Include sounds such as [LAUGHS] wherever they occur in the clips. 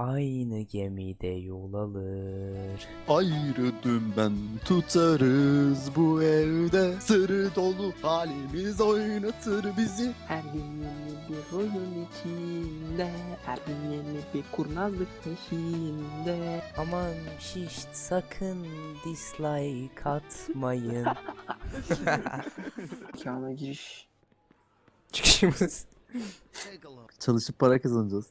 aynı gemide yol alır. Ayrı dümen tutarız bu evde Sırrı dolu halimiz oynatır bizi Her gün yeni bir oyun içinde Her gün yeni bir kurnazlık peşinde Aman şişt sakın dislike atmayın. [LAUGHS] Mekana giriş Çıkışımız. Çalışıp para kazanacağız.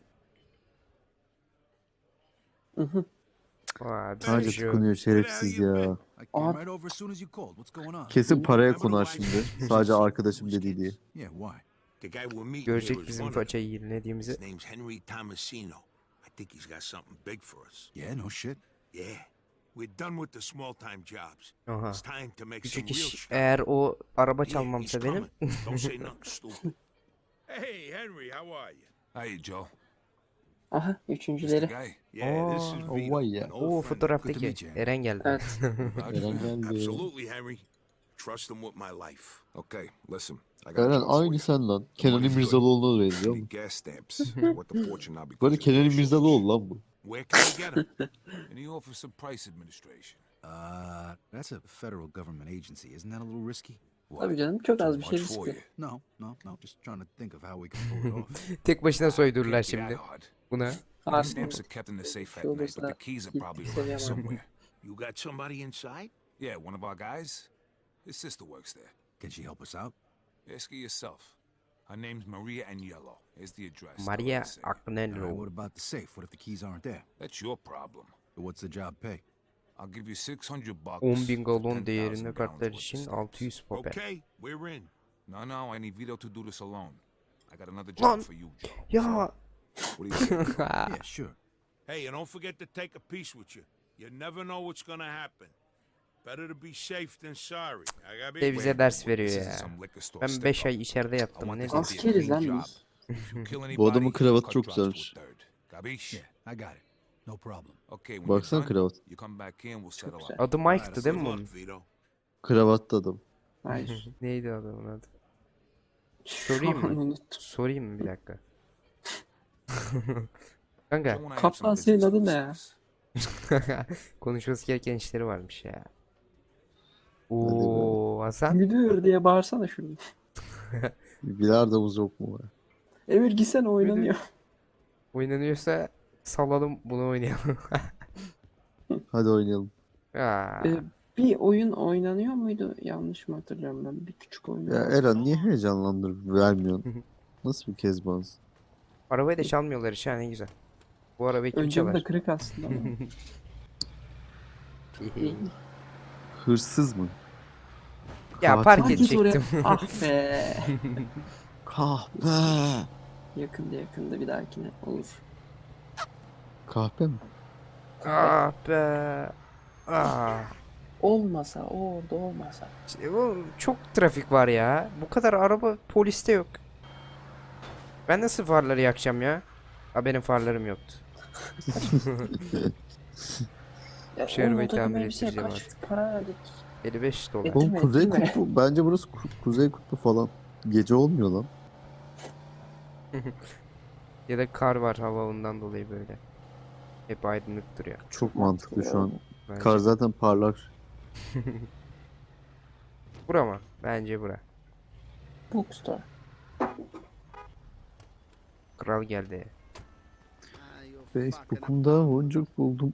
Bir Sadece şey tıkınıyor şerefsiz ya. Abi-? Kesin paraya konar şimdi. [LAUGHS] Sadece arkadaşım dediği diye. Görecek bizim façayı yenilediğimizi. His name's Henry Tomasino. I think he's got something big for us. Yeah, no shit. Yeah. We're done with the small time jobs. Aha. It's time to make some real stuff. eğer o araba çalmamsa benim. Don't say [LAUGHS] nothing stupid. Hey, Henry, how are you? Hey, Joe. Aha üçüncüleri Oh, Vito, vay ya. of fotoğraftaki. Eren geldi. Evet [LAUGHS] Eren geldi. Trust him with my life. Okay, listen. I Eren aynı sen lan. Kenan İmirzalıoğlu'na benziyor mu? [LAUGHS] Böyle Kenan İmirzalıoğlu lan bu. Where can we get him? In the Office of Price Administration. Uh, that's a federal government agency. Isn't that a little risky? Tabii canım çok az bir şey riskli you. No, no, no. Just trying to think of how we can pull it off. [LAUGHS] Tek başına soydururlar şimdi buna. The Harbi stamps are kept in the safe at Şu night, but odasına the keys are git probably seviye around var. somewhere. You got somebody inside? Yeah, one of our guys. His sister works there. Can she help us out? Ask her yourself. Her name's Maria Agnello. Here's the address. Maria Agnello. what about the safe? What if the keys aren't there? That's your problem. What's the job pay? I'll give you 600 bucks. 10 bin for galon 10,000 değerinde gallons kartlar worth of için stamps. 600 pope. Okay, we're in. No, no, I need Vito to do this alone. I got another job Lan, for you, Joe. Ya What do you think? [LAUGHS] yeah, sure. Hey, and don't forget to take a piece with you. You never know what's gonna happen. Better to be safe than sorry. I gotta be de bize ders veriyor ya. Ben step 5 up. ay içeride yattım. Ne Askeriz lan job. biz. Bu adamın anybody, kravatı çok güzelmiş. No problem. Okay, when Baksana you're done, kravat. you come back here and we'll settle güzel. Adı Mike'tı değil mi bunun? Vito. Kravatlı adam. Hayır [LAUGHS] Neydi adamın adı? Sorayım mı? unuttum Sorayım mı bir dakika? [LAUGHS] Kanka Joe and I have some Kaptan senin business adın ne ya? [LAUGHS] konuşması gereken işleri varmış ya. Oo Hasan. Müdür diye bağırsana şunu Bilardamız yok mu? Emir gitsene oynanıyor Oynanıyorsa salalım bunu oynayalım. [LAUGHS] Hadi oynayalım. Aa, Ee, Bir oyun oynanıyor muydu? Yanlış mı hatırlıyorum ben? Bir küçük oyun. Ya. Eren niye heyecanlandırıp vermiyorsun? Nasıl bir kezbansın? arabayı da çalmıyorlar hiç ha ne güzel. Bu arabayı kim Öncem çalar? de kırık aslında ama. [LAUGHS] Hırsız mı? ya Katil. park Ah, oraya. edecektim. ah be. [LAUGHS] Kahpe. Yakında yakında bir dahakine olur. Kahpe mi? ah be. Ah. Olmasa o orada olmasa. İşte bu çok trafik var ya. Bu kadar araba poliste yok. Ben nasıl farları yakacağım ya? Ha benim farlarım yoktu. [LAUGHS] Ya, Şu o arabayı moda tamir elbiseye ettireceğim kaç artık. para verdik? 55 dolar. Oğlum Kuzey. Kutbu. Bence burası Ku- Kuzey Kutbu falan. Gece olmuyor lan. [LAUGHS] Ya da kar var hava ondan dolayı böyle. Hep aydınlık duruyor. Çok mantıklı şu an. Bence. Kar zaten parlar. [LAUGHS] Bura mı? Bence bura. Bookstore. Kral geldi. Facebook'umda boncuk buldum.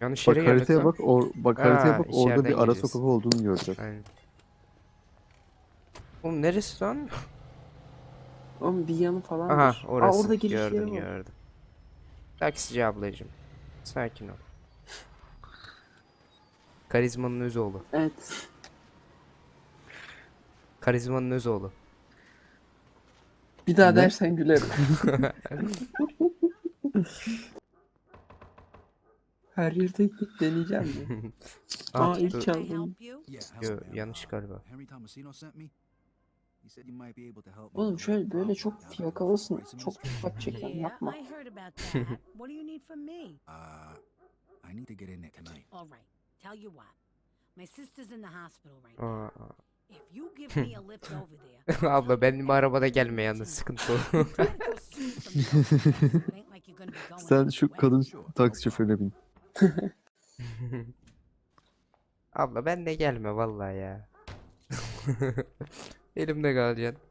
Yanlış Bak yere geldik haritaya bak, or bak haritaya Ha, bak orada bir ara gireceğiz. sokak olduğunu görecek. Aynen. Oğlum neresi lan? Oğlum bir yanı falan Aha var. orası. Aa, orada girişleri gördüm var. gördüm. Taksici ablacığım. Sakin ol. Karizmanın öz oğlu. Evet. Karizmanın öz oğlu. Bir daha Ne? dersen gülerim. [LAUGHS] Her yerde tek tek deneyeceğim mi? [LAUGHS] Aa ilk çaldım. Yo, yanlış galiba. Oğlum şöyle böyle çok. Price Çok dikkat çeken yapma. I heard about that. [LAUGHS] what do you need from me? Uh, I need to get in there tonight. All right, tell you what. My sister's in the hospital right Aa, now. aa. If you give me a lift [LAUGHS] over there, Abla benim arabada gelme yalnız sıkıntı [LAUGHS] o. try to go straight from the office. It ain't like you're gonna be going Sen şu kadın taksi şoförüne bin. Abla ben de gelme vallahi ya. Elimde kalacaksın.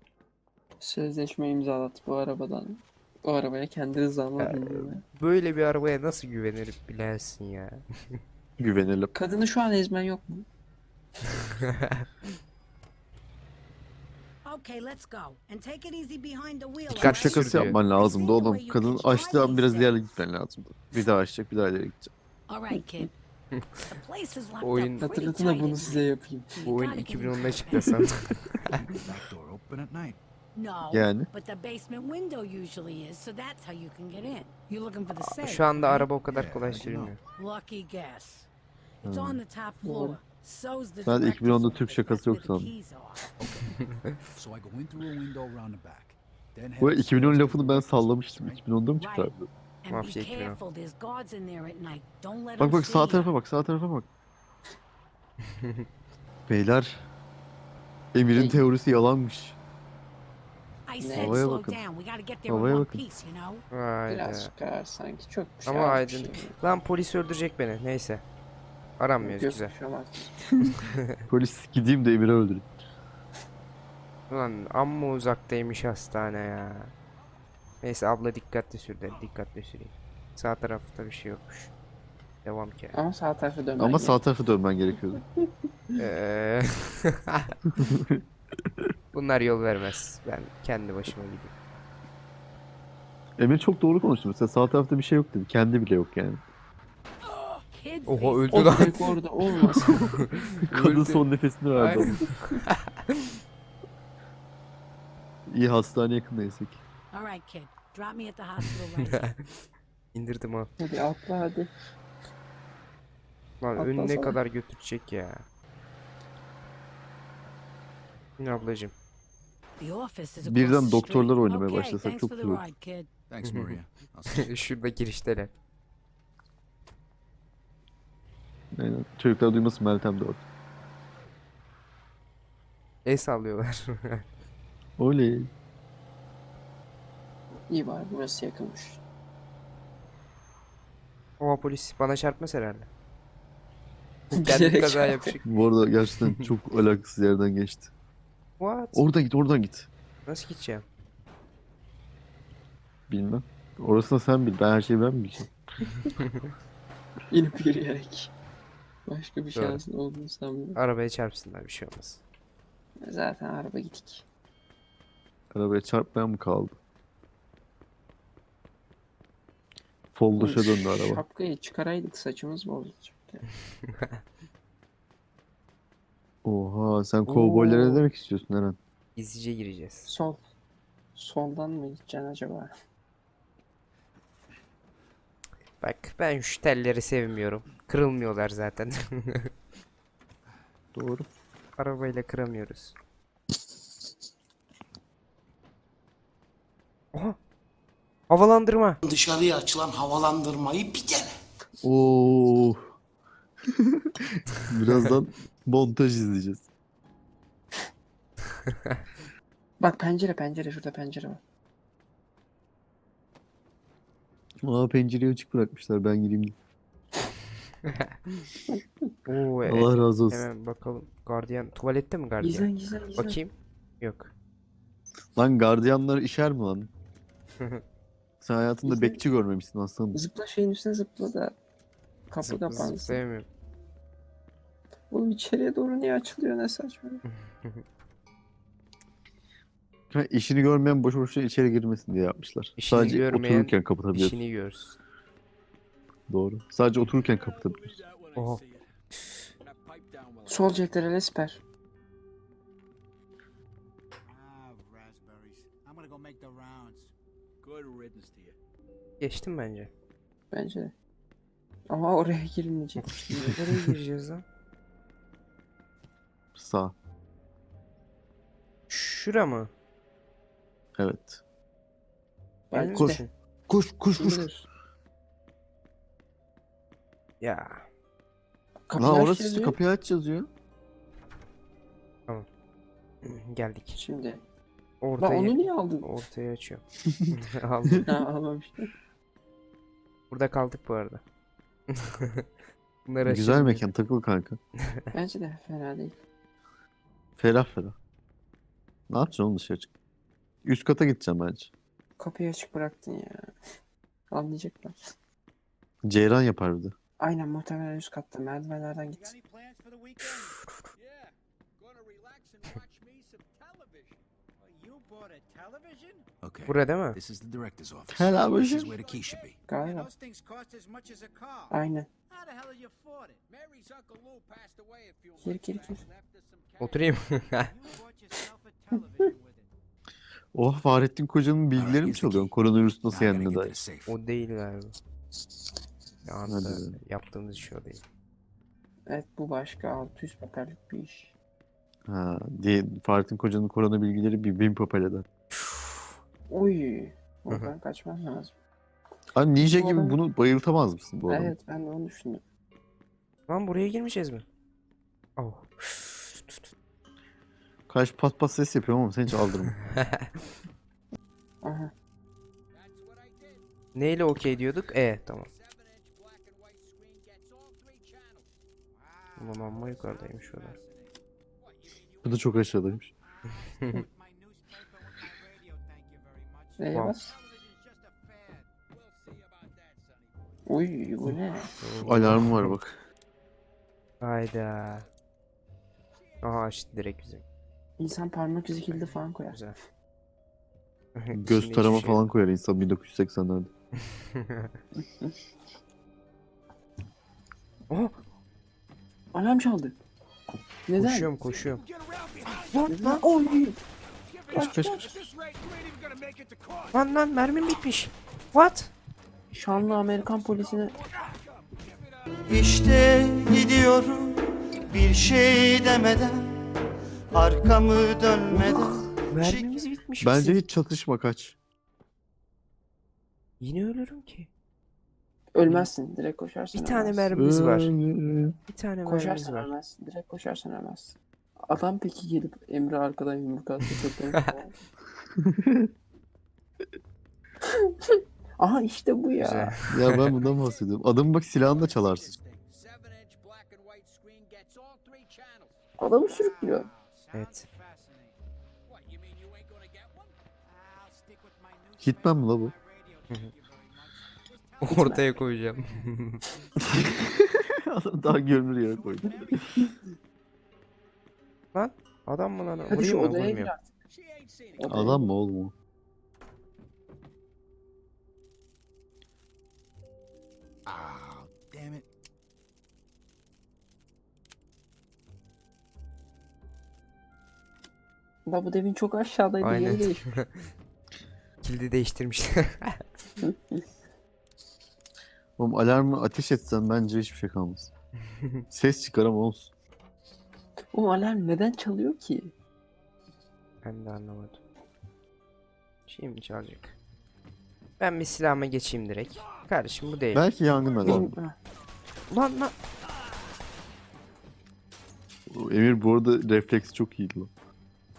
Sözleşme imzalat bu arabadan. Bu arabaya kendi rızamla Ya, bindim ben. Böyle bir arabaya nasıl güvenir bilersin ya. [LAUGHS] Güvenelim. Kadını şu an ezmen yok mu? [LAUGHS] Okay, let's go. And take it easy behind the wheel. Dikkat alright? şakası sürüyor. yapman lazımdı oğlum. Kadın açtığı an biraz ileri gitmen lazımdı. Bir daha açacak bir daha ileri gidecek. All right, kid. The place is locked Oyun- Hatırlatın da bunu size yapayım. Bu oyun gotta get 2010'da inside. çıktı. No, Yani? but the basement window usually is, so that's how you can get in. You're looking for the safe. Şu anda araba o kadar kolay sürülmüyor. Lucky guess. It's on the top floor. So's the Ben de director's 2010'da office. Türk şakası yok sandım. keys are. [LAUGHS] So I go in through a window around the back. Then head Bu upstairs 2010 to lafını the ben sallamıştım. right? 2010'da mı çıkardı? And be Mafya ekibi. careful, there's guards in there at night. Don't let Bak bak sağ tarafa bak sağ tarafa bak. [LAUGHS] Beyler. Emir'in teorisi yalanmış. I said Havaya slow bakın. down. We gotta get there in Havaya one bakın. piece, you know? Hayda. Birazcık ağır sanki çok bir şey Ama aydın. Lan polis öldürecek beni. Neyse. Aranmıyoruz Yok, güzel. şey. [LAUGHS] Polis gideyim de Emir'i öldüreyim. Ulan amma uzaktaymış hastane ya. Neyse abla dikkatli sür de dikkatli süreyim. Sağ tarafta bir şey yokmuş. Devam ki. Ama sağ tarafa dönmen Ama gerek. sağ tarafa dönmen gerekiyordu. Eee. [LAUGHS] Bunlar yol vermez. Ben kendi başıma gideyim. Emir çok doğru konuştu mesela sağ tarafta bir şey yok dedi. Kendi bile yok yani. Oha öldü O lan. orada olmaz. [LAUGHS] Kadın Öldü. son nefesini verdi. Aynen. [LAUGHS] İyi hastane ki. All right, kid. Drop me at the hospital right. [LAUGHS] İndirdim ha. hadi atla hadi. Lan Atla önüne sana. kadar götürecek ya. Yine ablacım. The office is across Birden the doktorlar street. oynamaya Okay, başlasak thanks çok for the güzel olur. ride, kid. Thanks, Maria. I'll [LAUGHS] see Şurada girişteler. Aynen. Çocuklar duymasın Meltem de orada. El sallıyorlar. [LAUGHS] Oley. İyi bari burası yakınmış. Oha polis bana çarpmaz herhalde. [LAUGHS] Kendi Bilerek kaza yapacak. Bu arada gerçekten [LAUGHS] çok alakasız yerden geçti. What? Oradan git oradan git. Nasıl gideceğim? Bilmem. Orasını sen bil. Ben her şeyi ben mi bileceğim? [LAUGHS] İnip yürüyerek. Başka bir Doğru. şansın olduğunu sanmıyorum. Arabaya çarpsınlar bir şey olmaz. Zaten araba gidik. Arabaya çarpmayan mı kaldı? Folduşa döndü araba. Şapkayı çıkaraydık saçımız bozulacak. [LAUGHS] Oha sen kovboylara ne demek istiyorsun Eren? Gizlice gireceğiz. Sol. Soldan mı gideceksin acaba? Bak ben şu telleri sevmiyorum. Kırılmıyorlar zaten. [LAUGHS] Doğru. Arabayla kıramıyoruz. Oha. Havalandırma. dışarıya açılan havalandırmayı bir dene. Oo. [LAUGHS] Birazdan montaj izleyeceğiz. Bak pencere pencere şurada pencere var. Aa pencereyi açık bırakmışlar ben gireyim diye. [LAUGHS] Oo, e- Allah razı olsun. hemen bakalım. Gardiyan tuvalette mi gardiyan? Gizlen gizlen gizlen. Bakayım. Yok. Lan gardiyanlar işer mi lan? [LAUGHS] Sen hayatında Bizde- bekçi görmemişsin aslanım. Zıpla şeyin üstüne zıpla da kapı Zıp- kapansın. zıplayamıyorum. Oğlum içeriye doğru niye açılıyor ne saçma. [LAUGHS] Ha, işini görmeyen boş boşuna içeri girmesin diye yapmışlar. İşini Sadece görmeyen otururken kapatabiliyorsun. İşini yiyoruz. Doğru. Sadece otururken kapatabiliyorsun. Oha. Sol cepleri siper. Geçtim bence. Bence de. Ama oraya girmeyecek. Nereye gireceğiz lan? Sağ. Şura mı? Evet. Bence Emin de. Koş koş koş. Ya. Kapıyı Lan aç orası işte yazıyor. kapıyı aç yazıyor. Geldik. Şimdi. Lan Ortaya, onu niye aldın? ortaya açıyorum. [LAUGHS] [LAUGHS] Aldım. ha almamıştım. Burada kaldık bu arada. [LAUGHS] Bunları Güzel açalım. mekan takıl kanka. [LAUGHS] Bence de fena değil. Ferah ferah. Ne yapacaksın oğlum dışarı çık. Üst kata gideceğim bence. Kapıyı açık bıraktın ya. Anlayacaklar. Ceyran yapar bir de. Aynen muhtemelen üst katta merdivenlerden git. Any plans for the weekend? yeah. Gonna relax and watch me some television. Oh, you bought a television? Okay. Burada değil mi? This is the director's office. Hello, This is where the key should be. Galiba. those things cost as much as a car. Aynen. How the hell did you afford it? Mary's Uncle Lou passed away a few Gir months gir gir. Oturayım. [LAUGHS] Oh Fahrettin Koca'nın bilgileri mi çalıyorsun? Koronavirüs nasıl I gotta yendiğine get to dair. o değil galiba. Ya Hadi be. yaptığımız iş o değil. Evet bu başka 600 paperlik bir iş. Ha, diye Fahrettin Koca'nın korona bilgileri bir bin papel eder. Oy. Oradan kaçman lazım. Hani ninja gibi adam- bunu bayıltamaz mısın bu adamı? Evet ben de onu düşündüm. Lan buraya girmeyeceğiz mi? Oh. Kaç pat pat ses yapıyorum ama sen hiç aldırma. [LAUGHS] Aha. Neyle okey diyorduk? E tamam. Ulan amma yukarıdaymış o da. Bu da çok aşağıdaymış. [LAUGHS] Neye Wow. bas? Uy bu ne? Alarm var bak. Hayda. Aha açtı direkt bizi. İnsan parmak izi kilidi falan koyar. Güzel. [LAUGHS] Göz İçinde tarama hiçbir şey falan koyar insan 1980'lerde. Oha [LAUGHS] Alarm çaldı. Neden? koşuyorum koşuyorum. Neden? Oy. Kaç kaç kaç. Lan lan mermim bitmiş. What? Şanlı Amerikan polisine İşte gidiyorum bir şey demeden arkamı dönmeden Mermimiz bitmiş Bence bizim. hiç çatışma kaç. Yine ölürüm ki. Ölmezsin. Direkt koşarsan Bir tane ölmezsin. mermimiz var. Bir tane mermimiz Koşarsan var. ölmezsin. Direkt koşarsan ölmezsin. Adam peki gelip Emre arkadan yumruk atsa çok komik olur. [LAUGHS] [LAUGHS] Aha işte bu ya. Güzel. Ya ben bundan bahsediyorum. Adamın bak silahını da çalarsın. Adamı sürüklüyor. Evet. Hitman mı la bu? Ortaya koyacağım. [LAUGHS] Adam daha görünür yere koydu. lan adam mı lan? Hadi şu Vurayım mı? odaya gir artık. Odaya Adam mı oğlum o? Ah, damn it. Da bu devin çok aşağıdaydı. Aynen. Değiş. [LAUGHS] Kilidi değiştirmişler. [LAUGHS] Oğlum alarmı ateş etsen bence hiçbir şey kalmaz. [LAUGHS] Ses çıkar ama olsun. Oğlum alarm neden çalıyor ki? ben de anlamadım. Şimdi çalacak. Ben bir silahıma geçeyim direkt. Kardeşim bu değil. Belki yangın alarmı. Benim... Lan lan. Emir bu arada refleksi çok iyiydi lan.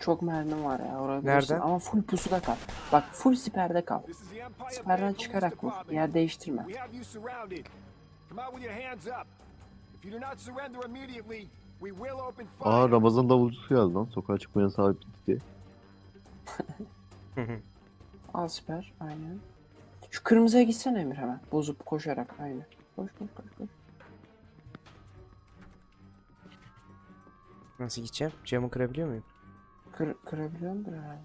Çok mermi var ya. Oraya Nereden? bulursun. Ama full pusuda kal. Bak full siperde kal. Siperden çıkarak vur. Yer değiştirme. Aa Ramazan davulcusu yazdı lan. Sokağa çıkmaya sahip diye. [LAUGHS] Al siper. Aynen. Şu kırmızıya gitsene Emir hemen. Bozup koşarak. Aynen. Koş koş koş koş. Nasıl gideceğim? Camı kırabiliyor muyum? Kır, kırabiliyor mudur herhalde?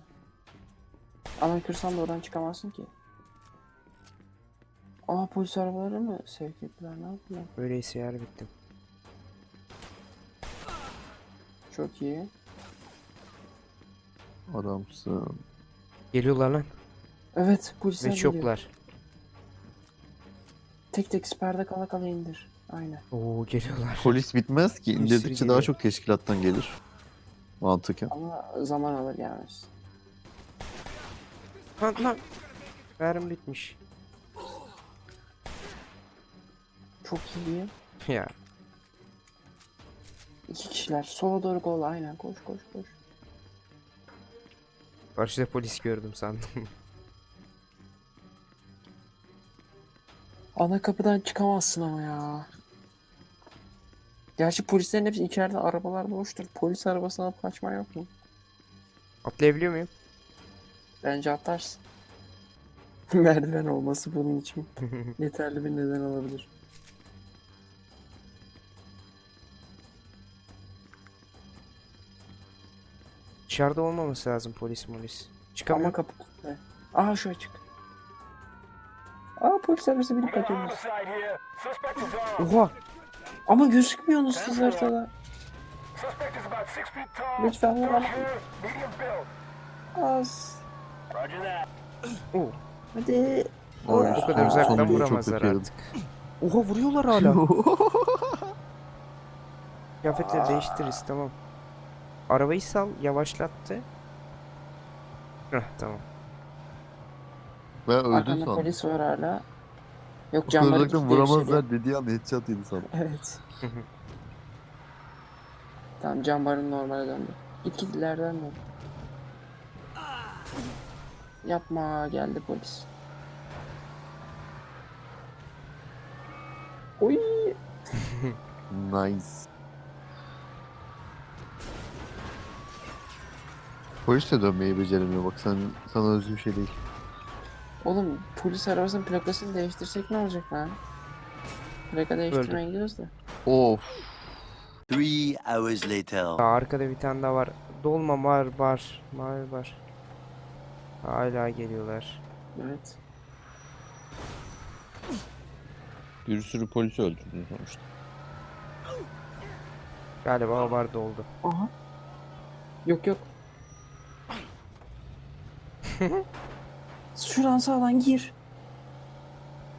Ama kırsan da oradan çıkamazsın ki. Aa polis arabaları mı sevk ettiler ne yaptılar? Öyleyse yer bittim. Çok iyi. Adamsın. Geliyorlar lan. Evet polisler Ve geliyor. çoklar. Tek tek siperde kala kala indir. Aynen. Oo geliyorlar. Polis bitmez ki. sürü İndirdikçe daha geliyor. çok teşkilattan gelir. Mantıken. Ama zaman alır gelmesi. Lan lan. Mermi bitmiş. Çok iyi. [LAUGHS] ya. İki kişiler. Sola doğru gol. Aynen koş koş koş. Karşıda polis gördüm sandım. [LAUGHS] Ana kapıdan çıkamazsın ama ya. Gerçi polislerin hepsi içeride arabalar boştur. Polis arabasına kaçma yok mu? Atlayabiliyor muyum? Bence atarsın. [LAUGHS] Merdiven olması bunun için [LAUGHS] yeterli bir neden olabilir. Dışarıda olmaması lazım polis polis. Ama Çıkamıyor. kapı kilitli. Aha şu açık. Aa polis arabası binip kaçıyoruz. Oha! Ama gözükmüyorsunuz siz tall. Lütfen build. Az. Oo, Hadi. o Aa, kadar uzaktan vuramazlar artık. Oha vuruyorlar hala. [LAUGHS] Kıyafetleri değiştiririz tamam. Arabayı sal yavaşlattı. Heh tamam. Ben öldüm Arkanda sandım. polis var hala. Yok camları şey vuramazlar dediği an headshot yedi sandım. [LAUGHS] Evet. tamam cam barın normale döndü. Git git ileriden dön. Yapma geldi polis. Oy. [LAUGHS] Nice. Polis de dönmeyi beceremiyor bak sen sana özgü bir şey değil. Oğlum polis arabasının plakasını değiştirsek ne olacak lan? Plaka değiştirmeye gidiyoruz da. Of. Three hours later. Arkada bir tane daha var. Dolma var var. Var var. Hala geliyorlar. Evet. Bir sürü polis öldürdün sonuçta. Galiba var doldu. Aha. Yok yok. [LAUGHS] Şuradan sağdan gir.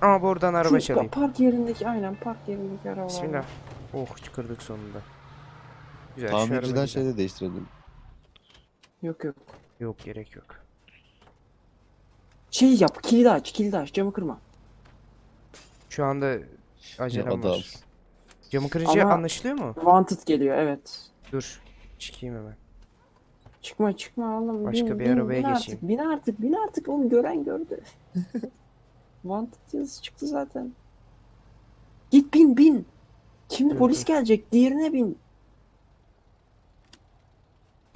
Ama buradan araba Şu çalayım. park yerindeki aynen park yerindeki arabalar. Bismillah. Oh çıkırdık sonunda. Güzel şu Tamirciden araba şey güzel. de değiştirelim. Yok yok. Yok gerek yok. Şey yap, kilidi aç, kilidi aç, camı kırma. Şu anda acelem adam. var. Camı kırınca Ama- anlaşılıyor mu? Wanted geliyor, evet. Dur. Çıkayım hemen. Çıkma çıkma oğlum. Başka bin, bir bin, arabaya bin geçeyim. Artık, bin artık, bin artık oğlum gören gördü. [LAUGHS] Wanted yazısı çıktı zaten. Git bin bin. Şimdi polis gelecek, diğerine bin.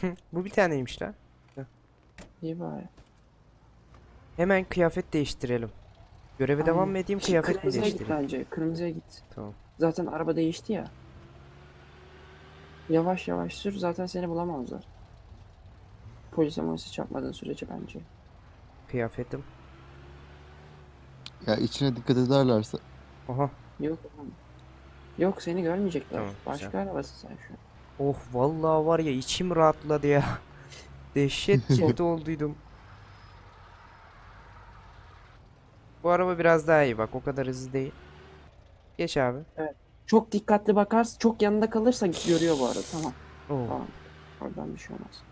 [LAUGHS] Bu bir taneymiş lan. İyi bari. Hemen kıyafet değiştirelim. Göreve Aynen. devam mı edeyim kıyafet mi Kırmızıya git değiştireyim? bence, kırmızıya git. Tamam. Zaten araba değişti ya. Yavaş yavaş sür, zaten seni bulamazlar. Polise molise çarpmadığın sürece bence. Kıyafetim. Ya içine dikkat ederlerse. Oha. Yok oğlum. Yok seni görmeyecekler. Tamam, Başka güzel. arabası sen şu an. Oh vallahi var ya içim rahatladı ya. Dehşet [LAUGHS] kötü olduydum. Bu araba biraz daha iyi bak o kadar hızlı değil. Geç abi. Çok dikkatli bakarsın. Çok yanında kalırsa görüyor bu arada. Tamam. Oo. Tamam. Oradan bir şey olmaz.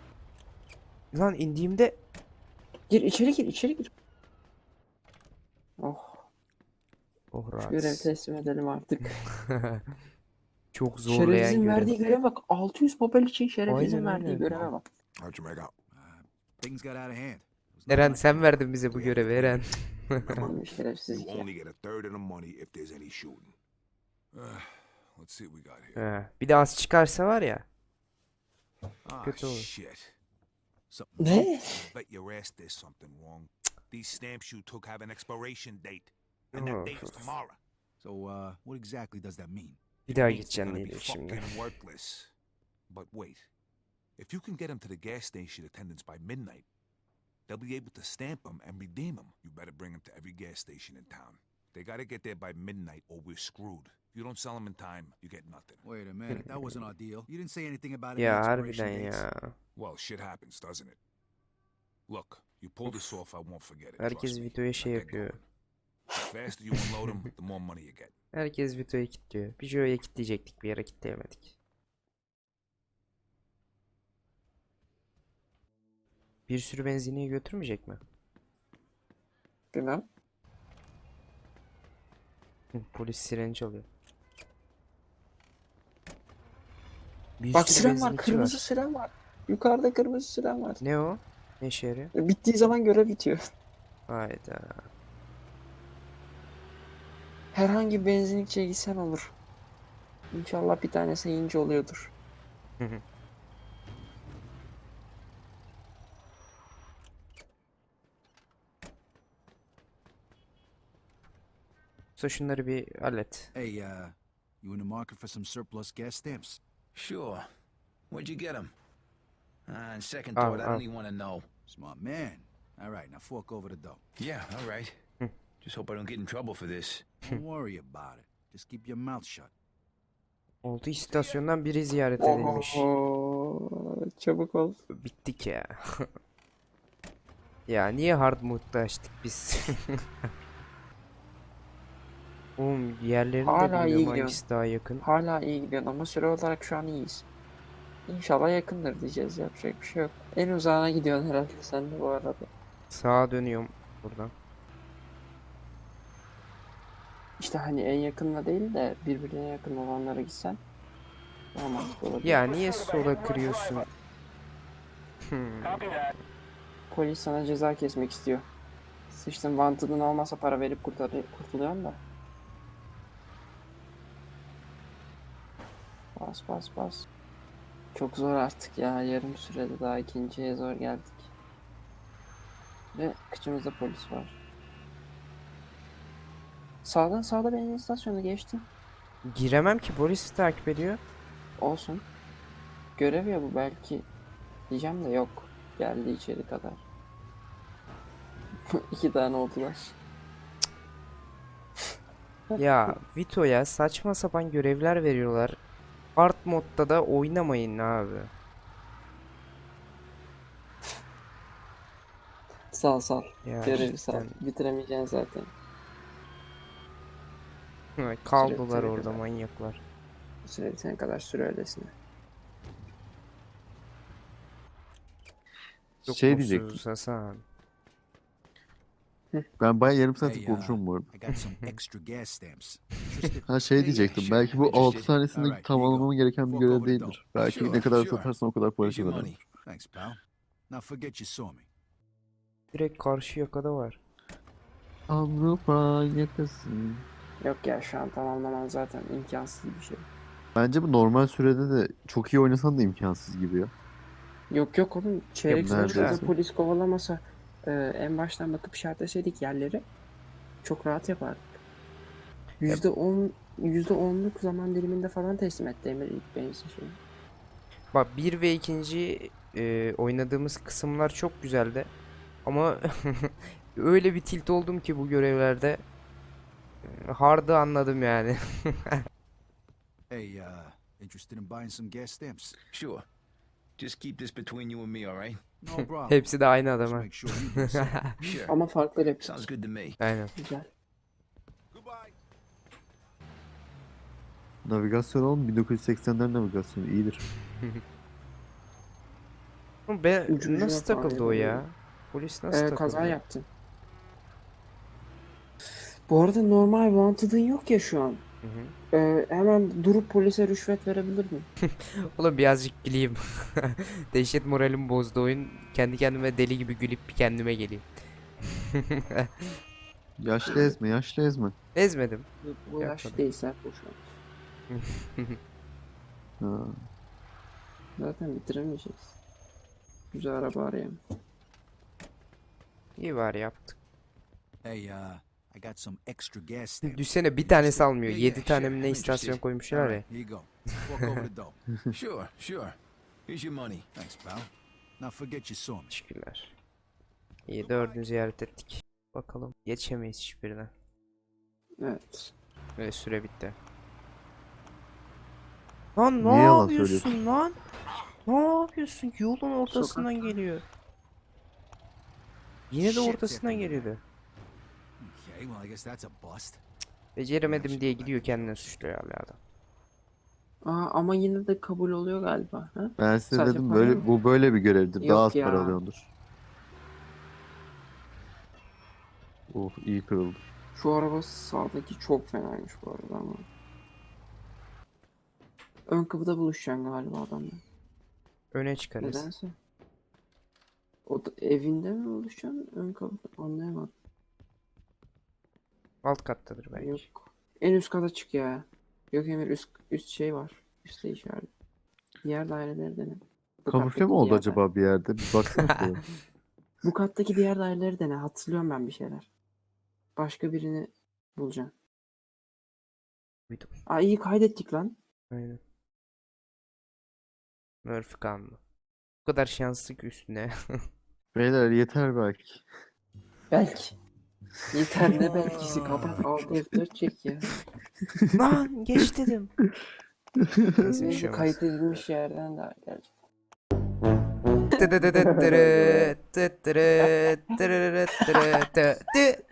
Lan indiğimde Gir içeri gir içeri gir. Oh. oh Şu rahat. görevi teslim edelim artık. [LAUGHS] Çok zorlayan Şerefsizin görev. verdiği göreve bak. 600 papel için şerefsizin Aynen, verdiği aynen. göreve bak. How'd you make out? Uh, things got out of hand. It was not Eren like sen verdin bize bu görevi Eren. Tamam [LAUGHS] You ya. only get a third of the money if there's any shooting. Uh, let's see what we got here. He, Bir de az çıkarsa var ya. Ah, Kötü olur. shit. Something. [LAUGHS] Bet your ass there's something wrong. These stamps you took have an expiration date. And that date is tomorrow. So, uh, what exactly does that mean? Bir daha they're gonna be şimdi. fucking worthless. But wait. If you can get them to the gas station attendants by midnight, they'll be able to stamp them and redeem them. You better bring them to every gas station in town. They gotta get there by midnight or we're screwed. If you don't sell them in time, you get nothing. Wait a minute, that wasn't our deal. You didn't say anything about Ya expiration harbiden ya. Well, shit happens, doesn't it? Look, you pull this off, I won't forget it. Herkes videoya şey yapıyor. faster you unload them, the more money you get. Herkes videoyu kilitliyor. Videoya kilitleyecektik bir yere kilitleyemedik. Bir sürü benzinliği götürmeyecek mi? Bilmem. Polis sireni çalıyor. Bir Bak sürü siren var. benzinlikçi Kırmızı siren var. Yukarıda kırmızı siren var. Ne o? Ne işe yarıyor? Bittiği zaman görev bitiyor. [LAUGHS] Hayda. Herhangi bir benzinlikçiye gitsen olur. İnşallah bir tanesi ince oluyordur. Hı şunları bir hallet. Hey, uh, you in the market for some surplus gas stamps? Sure. Where'd you get them? Uh, on second Oh, thought, I don't oh. even want to know. Smart man. All right, now fork over the dough. Yeah, all right. Just hope I don't get in trouble for this. Don't worry about it. Just keep your mouth shut. Oldu istasyondan biri ziyaret edilmiş. Oho, çabuk ol. Bittik ya. [LAUGHS] ya niye hard mode'da açtık biz? [LAUGHS] Oğlum diğerlerini de Hala iyi bilmiyorum gidiyor. hangisi daha yakın. Hala iyi gidiyor ama süre olarak şu an iyiyiz. İnşallah yakındır diyeceğiz yapacak bir şey yok. En uzağına gidiyorsun herhalde sen de bu arada. Sağa dönüyorum buradan. İşte hani en yakınla değil de birbirine yakın olanlara gitsen daha mantıklı olabilir. Ya niye sola kırıyorsun? Hmm. Polis sana ceza kesmek istiyor. Sıçtın wanted'ın olmasa para verip kurtar kurtuluyorsun da. Bas bas bas. Çok zor artık ya. Yarım sürede daha ikinciye zor geldik. Ve kıçımızda polis var. Sağdan sağda benzin istasyonu geçtim. Giremem ki polis takip ediyor. Olsun. Görev ya bu belki. Diyeceğim de yok. Geldi içeri kadar. [LAUGHS] İki tane oldular. Ya Vito'ya saçma sapan görevler veriyorlar. Hard modda da oynamayın abi. Sal sal. Ya Görevi sal. cidden. Bitiremeyeceksin zaten. Ha, Kaldılar orada kadar. manyaklar. Süre bitene kadar süre öylesine. Çok şey diyecektim. Hasan. Ben bayağı yarım saattir Hey, uh, konuşuyorum bu arada. [LAUGHS] Ha şey Yeah, diyecektim. Belki bu interested. 6 tanesinde Alright, here you tamamlamam gereken bir görev değildir. Belki ne kadar satarsan o kadar para kazanırsın. Direkt karşı yakada var. Avrupa yakasın. Yok ya şu an tamamlaman zaten imkansız bir şey. Bence bu normal sürede de çok iyi oynasan da imkansız gibi ya. Yok yok oğlum çeyrek sonra polis kovalamasa e, en baştan bakıp işaretleseydik yerleri çok rahat yapardık. Yüzde on, yüzde onluk zaman diliminde falan teslim etti Emir ilk benzin şeyi. Bak 1 ve 2. e, oynadığımız kısımlar çok güzeldi. Ama [LAUGHS] öyle bir tilt oldum ki bu görevlerde. E, Hard'ı anladım yani. [LAUGHS] Hey, uh, interested in buying some gas stamps? Sure. Just keep this between you and me, all right? No problem. [LAUGHS] Hepsi de aynı adam Just ha. make sure you do the same. Sure. Ama farklı rap. Sounds good to me. Aynen. Güzel. Navigasyon oğlum 1980'ler navigasyonu iyidir. [LAUGHS] Oğlum Ben Ucu ucuna nasıl falan takıldı o ya? Polis nasıl Ee, takıldı? kaza yaptın. Bu arada normal wanted'ın yok ya şu an. Hı hı. Ee, hemen durup polise rüşvet verebilir miyim? [LAUGHS] Oğlum birazcık güleyim. [LAUGHS] Dehşet moralim bozdu oyun. Kendi kendime deli gibi gülüp bir kendime geleyim. [LAUGHS] Yaşlı ezme, yaşlı ezme. Ezmedim. Bu yaş Yapmadım. değil sen bu şu an. Ha. Zaten bitiremeyeceğiz. Güzel araba arayayım. İyi var yaptık. Hey, uh, I got some extra gas stamps. Düşsene bir tanesi almıyor. Yeah, yeah, 7 tane mi ne istasyon koymuşlar ya. [LAUGHS] Sure, sure. Here's your money. Thanks, pal. Now forget you saw me. Teşekkürler. İyi dördünü ziyaret ettik. Bakalım. Geçemeyiz hiçbirine. Evet. Ve süre bitti. Lan ne Niye yalan yapıyorsun söylüyorsun? lan? Ne yapıyorsun? Yolun ortasından geliyor. Yine de Shit, ortasından yapma. geliyordu. Okay, well, I guess that's a bust. Beceremedim diye gidiyor kendine suçluyor hala adam. Aa, ama yine de kabul oluyor galiba. Ha? Ben size Sadece dedim para böyle mı? bu böyle bir görevdir. Yok Daha az para ya. alıyordur. Oh iyi kırıldı. Şu araba sağdaki çok fenaymış bu arada ama. Ön kapıda buluşacaksın galiba adamla. Öne çıkarız. Nedense. O da evinde mi oluşan ön kapı anlayamadım. Alt kattadır belki. Yok. En üst kata çık ya. Yok Emir üst, üst şey var. Üstte işaret. Diğer daireleri dene. Bu Kamufle mi oldu acaba bir yerde? Bir baksana şöyle. [LAUGHS] [LAUGHS] Bu kattaki diğer daireleri dene. Hatırlıyorum ben bir şeyler. Başka birini bulacaksın. Duydum. Aa iyi kaydettik lan. Aynen. Murphy kanunu. Bu kadar şanslı ki üstüne. [LAUGHS] Beyler yeter belki. Belki. Yeter ne belkisi kapat alt F4 çek ya. Lan geç dedim. Neyse bir şey Neyse olmaz. kayıt edilmiş yerden de gelecek. Tıdıdıdıttırı, tıttırı, tırırırıttırı, tı- tı.